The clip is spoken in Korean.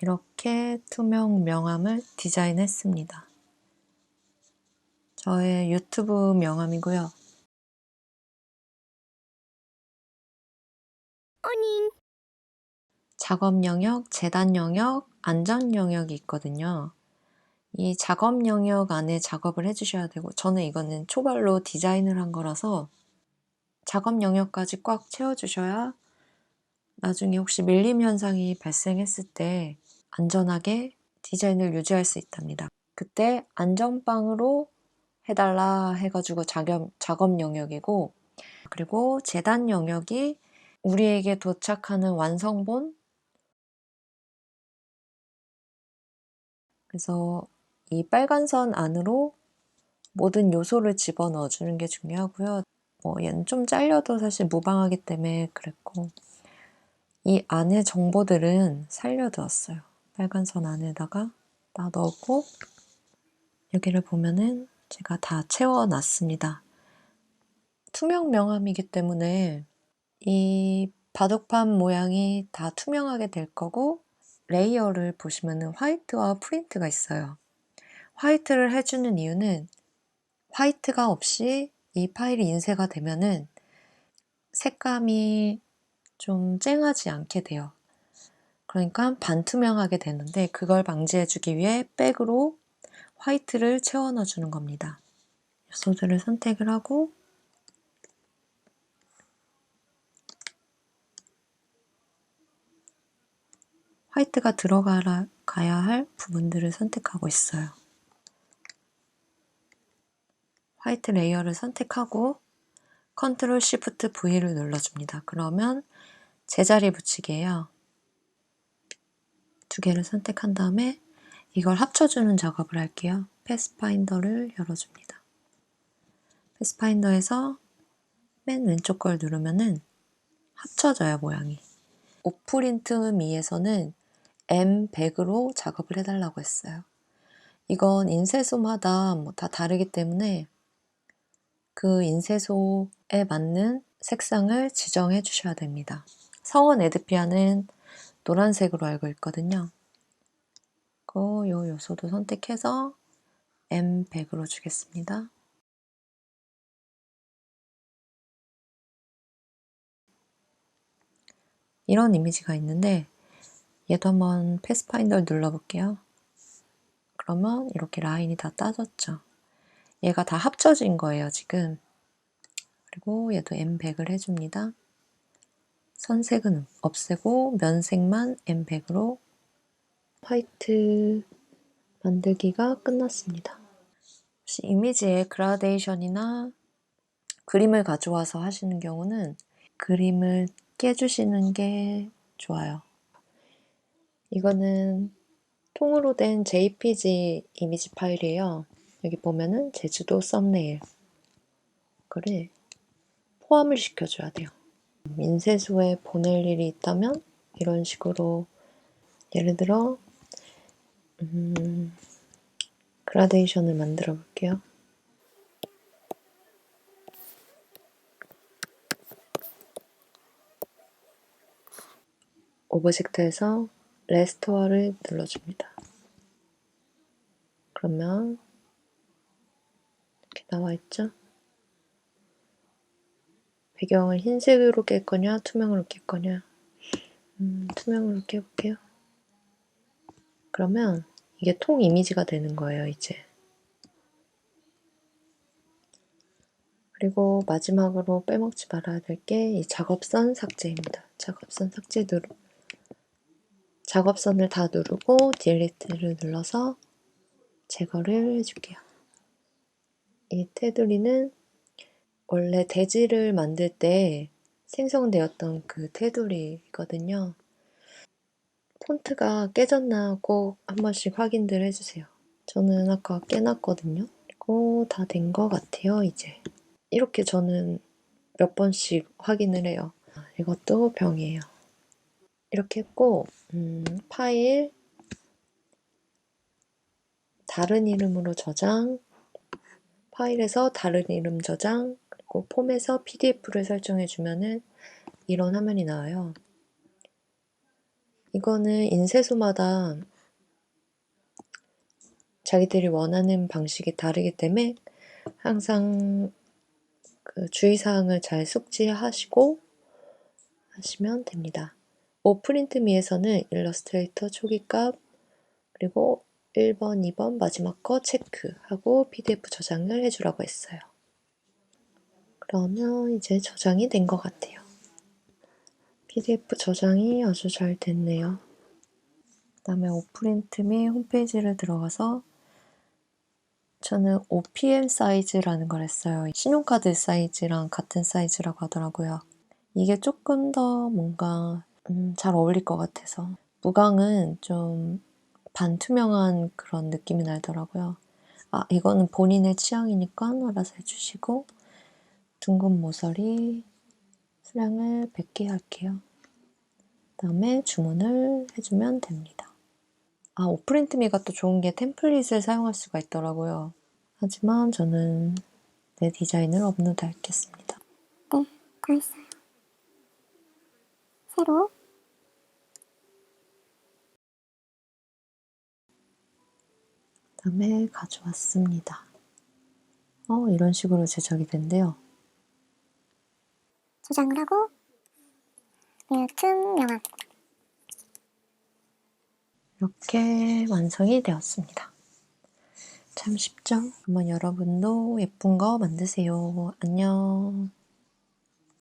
이렇게 투명 명함을 디자인했습니다. 저의 유튜브 명함이고요. 작업 영역, 재단 영역, 안전 영역이 있거든요. 이 작업 영역 안에 작업을 해주셔야 되고, 저는 이거는 초벌로 디자인을 한 거라서 작업 영역까지 꽉 채워주셔야 나중에 혹시 밀림 현상이 발생했을 때 안전하게 디자인을 유지할 수 있답니다. 그때 안전빵으로 해달라 해가지고 작업, 작업 영역이고, 그리고 재단 영역이 우리에게 도착하는 완성본 그래서 이 빨간 선 안으로 모든 요소를 집어넣어 주는 게 중요하고요. 뭐 얘는 좀 잘려도 사실 무방하기 때문에 그랬고 이 안에 정보들은 살려두었어요. 빨간 선 안에다가 다 넣었고 여기를 보면은 제가 다 채워놨습니다. 투명 명함이기 때문에 이 바둑판 모양이 다 투명하게 될 거고 레이어를 보시면은 화이트와 프린트가 있어요. 화이트를 해주는 이유는 화이트가 없이 이 파일이 인쇄가 되면은 색감이 좀 쨍하지 않게 돼요. 그러니까 반투명하게 되는데 그걸 방지해주기 위해 백으로 화이트를 채워 넣어주는 겁니다. 요소들을 선택을 하고 화이트가 들어가야 할 부분들을 선택하고 있어요. 화이트 레이어를 선택하고 컨트롤 시프트 V를 눌러줍니다. 그러면 제자리 붙이기예요. 두 개를 선택한 다음에 이걸 합쳐주는 작업을 할게요. 패스파인더를 열어줍니다. 패스파인더에서 맨 왼쪽 걸 누르면은 합쳐져요, 모양이. 오프린트 미에서는 M100으로 작업을 해달라고 했어요. 이건 인쇄소마다 뭐 다 다르기 때문에 그 인쇄소에 맞는 색상을 지정해 주셔야 됩니다. 성원 에드피아는 노란색으로 알고 있거든요. 그 요 요소도 선택해서 M100으로 주겠습니다. 이런 이미지가 있는데 얘도 한번 패스파인더를 눌러볼게요. 그러면 이렇게 라인이 다 따졌죠. 얘가 다 합쳐진 거예요, 지금. 그리고 얘도 M100을 해줍니다. 선색은 없애고 면색만 M100으로 화이트 만들기가 끝났습니다. 혹시 이미지에 그라데이션이나 그림을 가져와서 하시는 경우는 그림을 깨주시는 게 좋아요. 이거는 통으로 된 JPG 이미지 파일이에요. 여기 보면은 제주도 썸네일. 그를 포함을 시켜줘야 돼요. 인쇄소에 보낼 일이 있다면 이런 식으로 예를 들어 음, 그라데이션을 만들어 볼게요. 오브젝트에서 레스토어를 눌러줍니다. 그러면 이렇게 나와 있죠? 배경을 흰색으로 깰 거냐, 투명으로 깰 거냐. 음, 투명으로 깨볼게요. 그러면 이게 통 이미지가 되는 거예요, 이제. 그리고 마지막으로 빼먹지 말아야 될 게 이 작업선 삭제입니다. 작업선 삭제 누르 작업선을 다 누르고 딜리트를 눌러서 제거를 해줄게요. 이 테두리는 원래 대지를 만들 때 생성되었던 그 테두리거든요. 폰트가 깨졌나 꼭 한 번씩 확인들 해주세요. 저는 아까 깨놨거든요. 그리고 다 된 것 같아요, 이제. 이렇게 저는 몇 번씩 확인을 해요. 이것도 병이에요. 이렇게 했고, 음, 파일, 다른 이름으로 저장, 파일에서 다른 이름 저장, 그리고 폼에서 PDF를 설정해 주면은 이런 화면이 나와요. 이거는 인쇄소마다 자기들이 원하는 방식이 다르기 때문에 항상 그 주의사항을 잘 숙지하시고 하시면 됩니다. 오프린트미에서는 일러스트레이터 초기값 그리고 1번, 2번 마지막 거 체크하고 PDF 저장을 해주라고 했어요. 그러면 이제 저장이 된 것 같아요. PDF 저장이 아주 잘 됐네요. 그 다음에 오프린트미 홈페이지를 들어가서 저는 OPM 사이즈라는 걸 했어요. 신용카드 사이즈랑 같은 사이즈라고 하더라고요. 이게 조금 더 뭔가 음, 잘 어울릴 것 같아서 무광은 좀 반투명한 그런 느낌이 나더라고요. 아 이거는 본인의 취향이니까 알아서 해주시고 둥근 모서리 수량을 100개 할게요. 그 다음에 주문을 해주면 됩니다. 아 오프린트미가 또 좋은 게 템플릿을 사용할 수가 있더라고요. 하지만 저는 내 디자인을 업로드 하겠습니다. 네, 다 했어요. 새로 그다음에 가져왔습니다. 어, 이런 식으로 제작이 된대요. 저장을 하고 뮤트 명함 이렇게 완성이 되었습니다. 참 쉽죠? 한번 여러분도 예쁜 거 만드세요. 안녕.